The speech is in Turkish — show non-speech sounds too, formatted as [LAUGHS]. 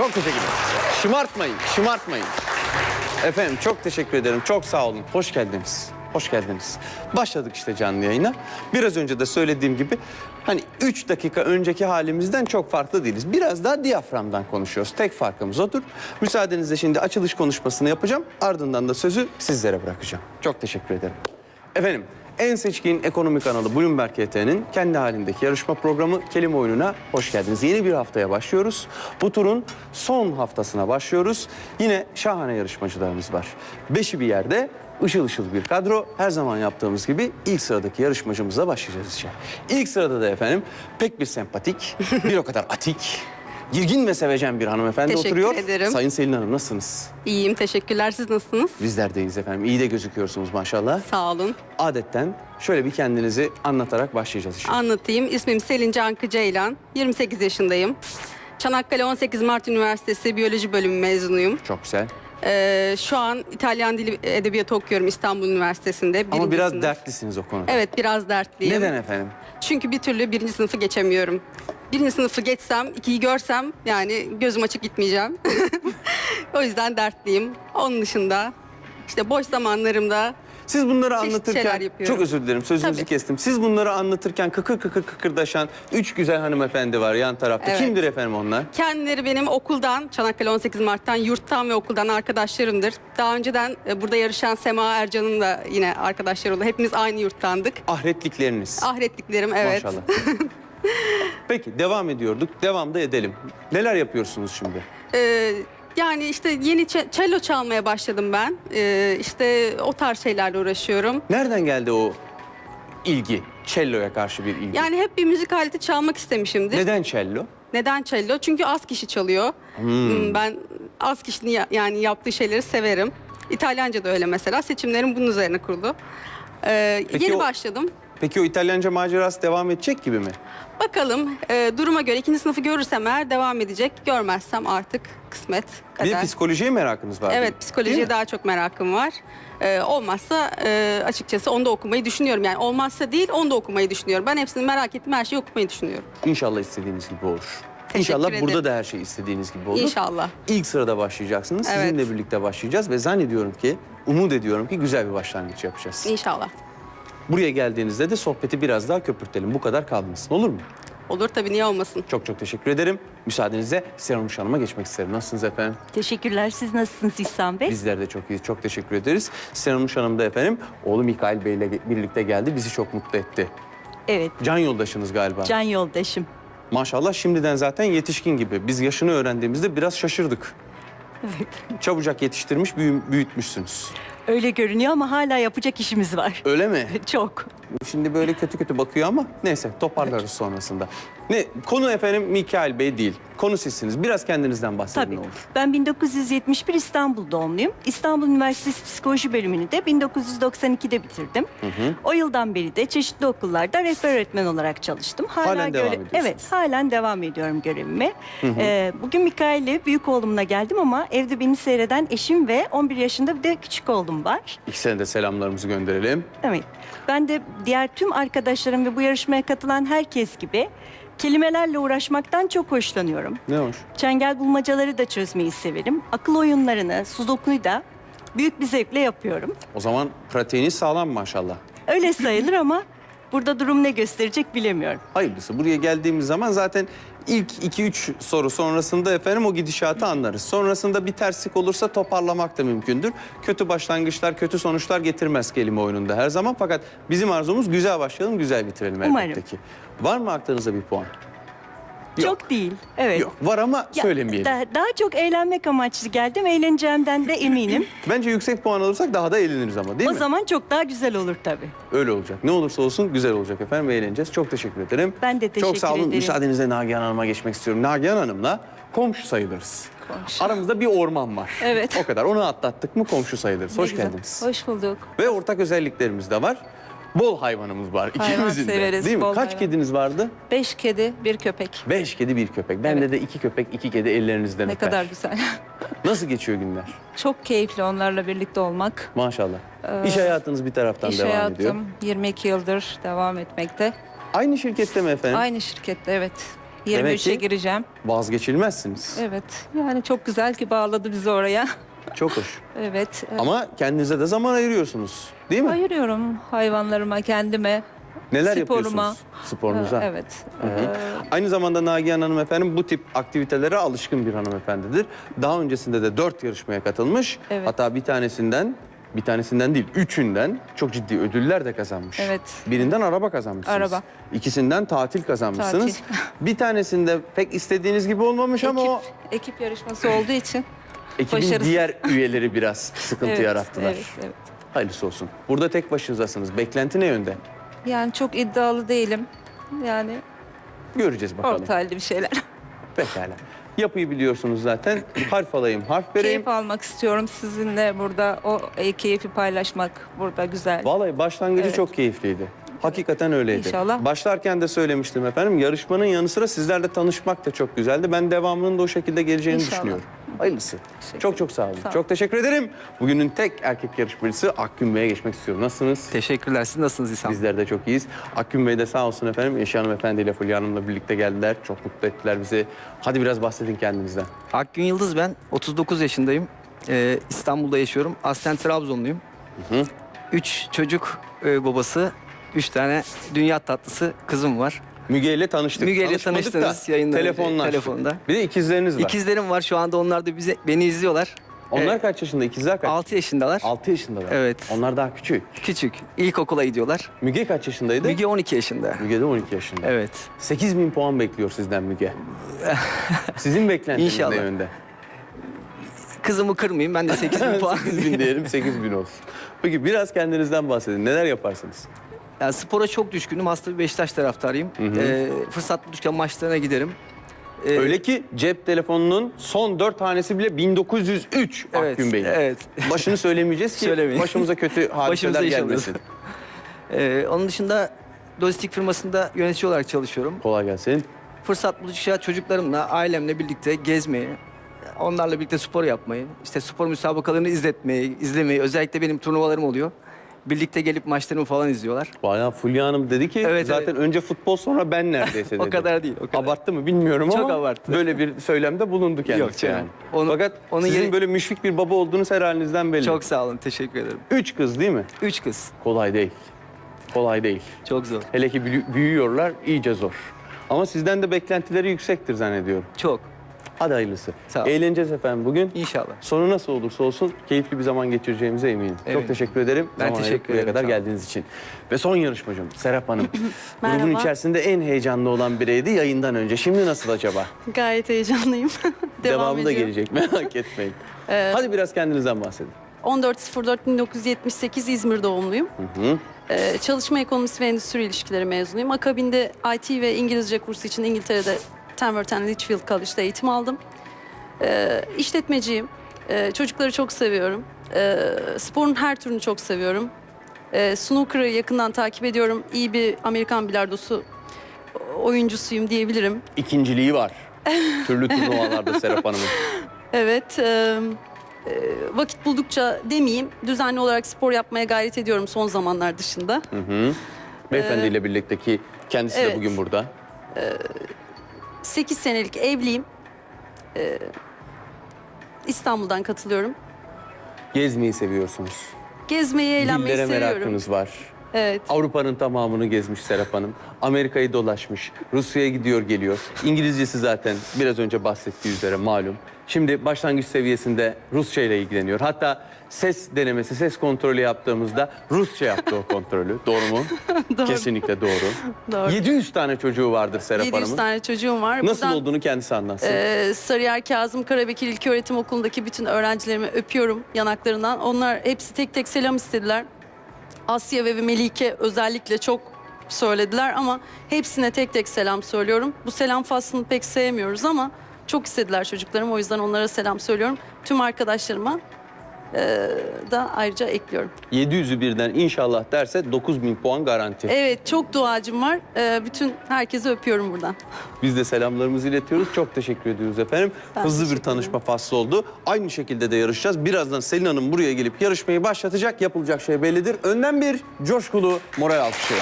Çok teşekkür ederim. Şımartmayın, şımartmayın. Efendim çok teşekkür ederim. Çok sağ olun. Hoş geldiniz. Hoş geldiniz. Başladık işte canlı yayına. Biraz önce de söylediğim gibi hani 3 dakika önceki halimizden çok farklı değiliz. Biraz daha diyaframdan konuşuyoruz. Tek farkımız odur. Müsaadenizle şimdi açılış konuşmasını yapacağım. Ardından da sözü sizlere bırakacağım. Çok teşekkür ederim. Efendim en seçkin ekonomi kanalı Bloomberg HT'nin kendi halindeki yarışma programı Kelime Oyununa hoş geldiniz. Yeni bir haftaya başlıyoruz. Bu turun son haftasına başlıyoruz. Yine şahane yarışmacılarımız var. Beşi bir yerde ışıl ışıl bir kadro. Her zaman yaptığımız gibi ilk sıradaki yarışmacımızla başlayacağız işe. İlk sırada da efendim pek bir sempatik, bir o kadar atik, girgin ve sevecen bir hanımefendi Teşekkür oturuyor. ederim. Sayın Selin Hanım nasılsınız? İyiyim, teşekkürler. Siz nasılsınız? Bizler deyiz efendim. İyi de gözüküyorsunuz maşallah. Sağ olun. Adetten şöyle bir kendinizi anlatarak başlayacağız işe. Anlatayım. İsmim Selin Cankı Ceylan. 28 yaşındayım. Çanakkale 18 Mart Üniversitesi Biyoloji Bölümü mezunuyum. Çok güzel. Ee, şu an İtalyan Dili Edebiyatı okuyorum İstanbul Üniversitesi'nde. Ama birinci biraz sınıf. dertlisiniz o konuda. Evet, biraz dertliyim. Neden efendim? Çünkü bir türlü birinci sınıfı geçemiyorum. Birinci sınıfı geçsem, ikiyi görsem yani gözüm açık gitmeyeceğim. [LAUGHS] o yüzden dertliyim. Onun dışında işte boş zamanlarımda Siz bunları Çeşitli anlatırken çok özür dilerim sözünüzü Tabii. kestim. Siz bunları anlatırken kıkır kıkır kıkırdaşan üç güzel hanımefendi var yan tarafta. Evet. Kimdir efendim onlar? Kendileri benim okuldan, Çanakkale 18 Mart'tan, yurttan ve okuldan arkadaşlarımdır. Daha önceden e, burada yarışan Sema Ercan'ın da yine arkadaşları oldu. Hepimiz aynı yurttandık. Ahretlikleriniz. Ahretliklerim evet. Maşallah. [LAUGHS] Peki devam ediyorduk. Devam da edelim. Neler yapıyorsunuz şimdi? Ee, yani işte yeni cello çalmaya başladım ben. Ee, işte o tarz şeylerle uğraşıyorum. Nereden geldi o ilgi? Cello'ya karşı bir ilgi. Yani hep bir müzik aleti çalmak istemişimdir. Neden cello? Neden cello? Çünkü az kişi çalıyor. Hmm, Ben az kişinin ya- yani yaptığı şeyleri severim. İtalyanca da öyle mesela. Seçimlerim bunun üzerine kurulu. Ee, Peki yeni o- başladım. Peki o İtalyanca macerası devam edecek gibi mi? Bakalım e, duruma göre ikinci sınıfı görürsem eğer devam edecek. Görmezsem artık kısmet Bir de kader. psikolojiye merakınız var. Evet psikolojiye daha çok merakım var. Ee, olmazsa e, açıkçası onu da okumayı düşünüyorum. Yani olmazsa değil onu da okumayı düşünüyorum. Ben hepsini merak ettim her şeyi okumayı düşünüyorum. İnşallah istediğiniz gibi olur. Teşekkür İnşallah ederim. burada da her şey istediğiniz gibi olur. İnşallah. İlk sırada başlayacaksınız. Evet. Sizinle birlikte başlayacağız ve zannediyorum ki, umut ediyorum ki güzel bir başlangıç yapacağız. İnşallah. Buraya geldiğinizde de sohbeti biraz daha köpürtelim. Bu kadar kalmasın olur mu? Olur tabii niye olmasın. Çok çok teşekkür ederim. Müsaadenizle Serenmiş Hanım'a geçmek isterim. Nasılsınız efendim? Teşekkürler. Siz nasılsınız İhsan Bey? Bizler de çok iyiyiz. Çok teşekkür ederiz. Serenmiş Hanım da efendim oğlu Mikail Bey ile birlikte geldi. Bizi çok mutlu etti. Evet. Can yoldaşınız galiba. Can yoldaşım. Maşallah şimdiden zaten yetişkin gibi. Biz yaşını öğrendiğimizde biraz şaşırdık. Evet. Çabucak yetiştirmiş, büyü- büyütmüşsünüz. Öyle görünüyor ama hala yapacak işimiz var. Öyle mi? [LAUGHS] Çok. Şimdi böyle kötü kötü bakıyor ama neyse toparlarız sonrasında. Ne konu efendim Mikail Bey değil. Konu sizsiniz. Biraz kendinizden bahsedin Tabii. ne olur. Ben 1971 İstanbul doğumluyum. İstanbul Üniversitesi Psikoloji bölümünü de 1992'de bitirdim. O yıldan beri de çeşitli okullarda rehber öğretmen olarak çalıştım. Halen devam ediyorsunuz. Evet, halen devam ediyorum görevime. Ee, bugün Mikail'le büyük oğlumla geldim ama evde beni seyreden eşim ve 11 yaşında bir de küçük oğlum var. İkisine de selamlarımızı gönderelim. Evet. Ben de diğer tüm arkadaşlarım ve bu yarışmaya katılan herkes gibi kelimelerle uğraşmaktan çok hoşlanıyorum. Ne hoş. Çengel bulmacaları da çözmeyi severim. Akıl oyunlarını, sudoku'yu da büyük bir zevkle yapıyorum. O zaman pratiğiniz sağlam maşallah. Öyle sayılır ama burada durum ne gösterecek bilemiyorum. Hayırlısı. Buraya geldiğimiz zaman zaten ilk 2-3 soru sonrasında efendim o gidişatı anlarız. Sonrasında bir terslik olursa toparlamak da mümkündür. Kötü başlangıçlar, kötü sonuçlar getirmez kelime oyununda her zaman. Fakat bizim arzumuz güzel başlayalım, güzel bitirelim Umarım. elbette ki. Var mı aklınızda bir puan? Yok. Çok değil. Evet. Yok. Var ama Ya, söylemeyelim. da- daha çok eğlenmek amaçlı geldim. Eğleneceğimden de eminim. [LAUGHS] Bence yüksek puan alırsak daha da eğleniriz ama değil o mi? zaman çok daha güzel olur tabii. Öyle olacak. Ne olursa olsun güzel olacak efendim ve eğleneceğiz. Çok teşekkür ederim. Ben de Çok teşekkür sağ olun. ederim. Müsaadenizle Nagihan Hanım'a geçmek istiyorum. Nagihan Hanım'la komşu sayılırız. Aramızda bir orman var. Evet. O kadar. Onu atlattık mı komşu sayılırız. Hoş geldiniz. Hoş bulduk. Ve ortak özelliklerimiz de var. Bol hayvanımız var Hayvan ikimizin de. severiz, Değil mi? bol Kaç hayvan. kediniz vardı? Beş kedi, bir köpek. Beş kedi, bir köpek. Bende de iki köpek, iki kedi ellerinizden Ne öper. kadar güzel. [LAUGHS] Nasıl geçiyor günler? Çok keyifli onlarla birlikte olmak. Maşallah. İş hayatınız bir taraftan İş devam hayatım ediyor. 22 yıldır devam etmekte. Aynı şirkette mi efendim? Aynı şirkette evet. Demek 23'e ki- gireceğim. Vazgeçilmezsiniz. Evet. Yani çok güzel ki bağladı bizi oraya. Çok hoş. evet. e, Ama kendinize de zaman ayırıyorsunuz. Değil mi? Ayırıyorum hayvanlarıma, kendime. Neler sporuma. yapıyorsunuz? Sporunuza. Ee, Evet. Hı hı. Ee, Aynı zamanda Nagihan Hanım efendim bu tip aktivitelere alışkın bir hanımefendidir. Daha öncesinde de dört yarışmaya katılmış. Evet. Hatta bir tanesinden, bir tanesinden değil, üçünden çok ciddi ödüller de kazanmış. Evet. Birinden araba kazanmışsınız. Araba. İkisinden tatil kazanmışsınız. Tatil. [LAUGHS] bir tanesinde pek istediğiniz gibi olmamış ama o ekip, ekip yarışması olduğu için. Ekibin başarısız. diğer üyeleri biraz [LAUGHS] sıkıntı evet, yarattılar. Evet, evet. Hayırlısı olsun. Burada tek başınızasınız. Beklenti ne yönde? Yani çok iddialı değilim. Yani Göreceğiz bakalım. orta halde bir şeyler. [LAUGHS] Pekala. Yapıyı biliyorsunuz zaten. [CLEARS THROAT] Harf alayım, harf vereyim. Keyif almak istiyorum sizinle burada o e, keyfi paylaşmak burada güzel. Vallahi başlangıcı Evet. çok keyifliydi. Hakikaten öyleydi. İnşallah. Başlarken de söylemiştim efendim. Yarışmanın yanı sıra sizlerle tanışmak da çok güzeldi. Ben devamının da o şekilde geleceğini İnşallah. düşünüyorum. Hayırlısı. Çok çok sağ olun. Sağ olun. Çok teşekkür ederim. Bugünün tek erkek yarışmacısı Akgün Bey'e geçmek istiyorum. Nasılsınız? Teşekkürler. Siz nasılsınız İhsan? Bizler de çok iyiyiz. Akgün Bey de sağ olsun efendim. Eşi Hanımefendi ile Fulya Hanım'la birlikte geldiler. Çok mutlu ettiler bizi. Hadi biraz bahsedin kendinizden. Akgün Yıldız ben. 39 yaşındayım. Ee, İstanbul'da yaşıyorum. Aslen Trabzonluyum. hı. Üç çocuk e, babası. Üç tane dünya tatlısı kızım var. Müge ile tanıştık. Müge ile Tanışmadık tanıştınız da yayından önce, telefonla açtık. telefonda. Bir de ikizleriniz var. İkizlerim var şu anda onlar da bize beni izliyorlar. Onlar kaç yaşında? İkizler kaç? 6 yaşındalar. 6 yaşındalar. Evet. Onlar daha küçük. Küçük. İlkokula gidiyorlar. Müge kaç yaşındaydı? Müge 12 yaşında. Müge de 12 yaşında. Evet. 8 bin puan bekliyor sizden Müge. [LAUGHS] Sizin beklentiniz İnşallah. ne yönde? Kızımı kırmayayım. Ben de 8 bin [LAUGHS] puan. 8 bin diyelim 8 bin olsun. Peki biraz kendinizden bahsedin. Neler yaparsınız? Yani spora çok düşkünüm. Hasta bir Beşiktaş taraftarıyım. Ee, fırsat buldukça maçlarına giderim. Ee, Öyle ki cep telefonunun son 4 tanesi bile 1903 Evet, Akgün Bey'in. evet. Başını söylemeyeceğiz ki [LAUGHS] Söylemeyin. başımıza kötü [LAUGHS] hadiseler gelmesin. Ee, onun dışında lojistik firmasında yönetici olarak çalışıyorum. Kolay gelsin. Fırsat buldukça çocuklarımla, ailemle birlikte gezmeyi, onlarla birlikte spor yapmayı, işte spor müsabakalarını izletmeyi, izlemeyi, özellikle benim turnuvalarım oluyor. Birlikte gelip maçlarımı falan izliyorlar. Bayağı Fulya Hanım dedi ki Evet, zaten önce futbol sonra ben neredeyse dedi. [LAUGHS] O kadar değil, o kadar. Abarttı mı bilmiyorum Çok ama abarttı. böyle bir söylemde bulundu kendisi Yok canım. yani. Onu- Fakat onun sizin yeri- böyle müşfik bir baba olduğunuz her halinizden belli. Çok sağ olun, teşekkür ederim. Üç kız değil mi? Üç kız, Kolay değil. Kolay değil. çok zor. Hele ki büyü- büyüyorlar iyice zor. Ama sizden de beklentileri yüksektir zannediyorum. Çok, Hadi hayırlısı. Sağ ol. Eğleneceğiz efendim bugün. İnşallah. Sonu nasıl olursa olsun keyifli bir zaman geçireceğimize eminim. Çok Eminim. teşekkür ederim. Ben Zaman teşekkür ayırıp buraya ederim, kadar geldiğiniz için. Ve son yarışmacım Serap Hanım. [LAUGHS] Grubun Merhaba. içerisinde en heyecanlı olan bireydi yayından önce. Şimdi nasıl acaba? Gayet heyecanlıyım. [LAUGHS] Devam Devamı da ediyor. gelecek [LAUGHS] merak etmeyin. Hadi biraz kendinizden bahsedin. 14.04.1978 İzmir doğumluyum. Ee, çalışma ekonomisi ve endüstri ilişkileri mezunuyum. Akabinde IT ve İngilizce kursu için İngiltere'de Tamworth and Litchfield College'da eğitim aldım. Ee, işletmeciyim. Ee, çocukları çok seviyorum. Ee, sporun her türünü çok seviyorum. Ee, snooker'ı yakından takip ediyorum. İyi bir Amerikan bilardosu oyuncusuyum diyebilirim. İkinciliği var. [LAUGHS] Türlü turnuvalarda Serap Hanım'ın. Evet, e, e, vakit buldukça demeyeyim, düzenli olarak spor yapmaya gayret ediyorum son zamanlar dışında. Beyefendiyle birlikte ki kendisi de evet. bugün burada. 8 senelik evliyim. E, İstanbul'dan katılıyorum. Gezmeyi seviyorsunuz. Gezmeyi, eğlenmeyi Dillere seviyorum. merakınız var. Evet. Avrupa'nın tamamını gezmiş Serap Hanım. Amerika'yı dolaşmış. Rusya'ya gidiyor geliyor. İngilizcesi zaten biraz önce bahsettiği üzere malum. Şimdi başlangıç seviyesinde Rusça ile ilgileniyor. Hatta ses denemesi, ses kontrolü yaptığımızda Rusça yaptı o kontrolü. Doğru mu? [LAUGHS] Doğru. Kesinlikle doğru. Doğru. 700 tane çocuğu vardır Serap 700 Hanım'ın. tane çocuğum var. Nasıl Buradan, olduğunu kendisi anlatsın. e, Sarıyer Kazım Karabekir İlköğretim Okulu'ndaki bütün öğrencilerimi öpüyorum yanaklarından. Onlar hepsi tek tek selam istediler. Asya ve Melike özellikle çok söylediler ama hepsine tek tek selam söylüyorum. Bu selam faslını pek sevmiyoruz ama çok istediler çocuklarım o yüzden onlara selam söylüyorum. Tüm arkadaşlarıma da ayrıca ekliyorum. 700'ü birden inşallah derse 9000 puan garanti. Evet çok duacım var. E, bütün herkese öpüyorum buradan. Biz de selamlarımızı iletiyoruz. Çok teşekkür ediyoruz efendim. Ben Hızlı bir teşekkür tanışma faslı oldu. Aynı şekilde de yarışacağız. Birazdan Selin Hanım buraya gelip yarışmayı başlatacak. Yapılacak şey bellidir. Önden bir coşkulu moral alkışı.